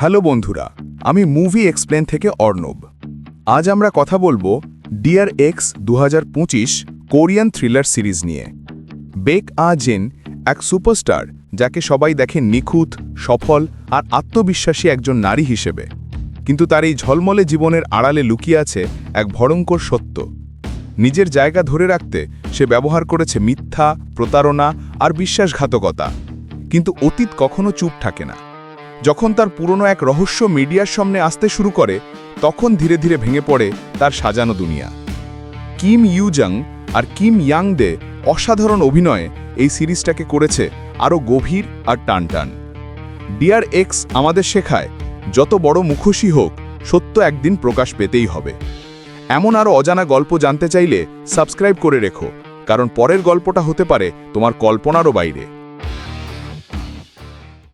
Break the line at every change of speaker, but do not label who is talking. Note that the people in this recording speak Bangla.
হ্যালো বন্ধুরা, আমি মুভি এক্সপ্লেন থেকে অর্ণব। আজ আমরা কথা বলব ডিয়ার এক্স দু হাজার পঁচিশ কোরিয়ান থ্রিলার সিরিজ নিয়ে। বেক আ জেন এক সুপারস্টার যাকে সবাই দেখে নিখুঁত, সফল আর আত্মবিশ্বাসী একজন নারী হিসেবে। কিন্তু তার এই ঝলমলে জীবনের আড়ালে লুকিয়ে আছে এক ভয়ঙ্কর সত্য। নিজের জায়গা ধরে রাখতে সে ব্যবহার করেছে মিথ্যা, প্রতারণা আর বিশ্বাসঘাতকতা। কিন্তু অতীত কখনো চুপ থাকে না। যখন তার পুরনো এক রহস্য মিডিয়ার সামনে আসতে শুরু করে, তখন ধীরে ধীরে ভেঙে পড়ে তার সাজানো দুনিয়া। কিম ইউজাং আর কিম ইয়াং দে অসাধারণ অভিনয়ে এই সিরিজটাকে করেছে আরও গভীর আর টানটান। ডিয়ার এক্স আমাদের শেখায়, যত বড় মুখোশই হোক, সত্য একদিন প্রকাশ পেতেই হবে। এমন আরও অজানা গল্প জানতে চাইলে সাবস্ক্রাইব করে রেখো, কারণ পরের গল্পটা হতে পারে তোমার কল্পনারও বাইরে।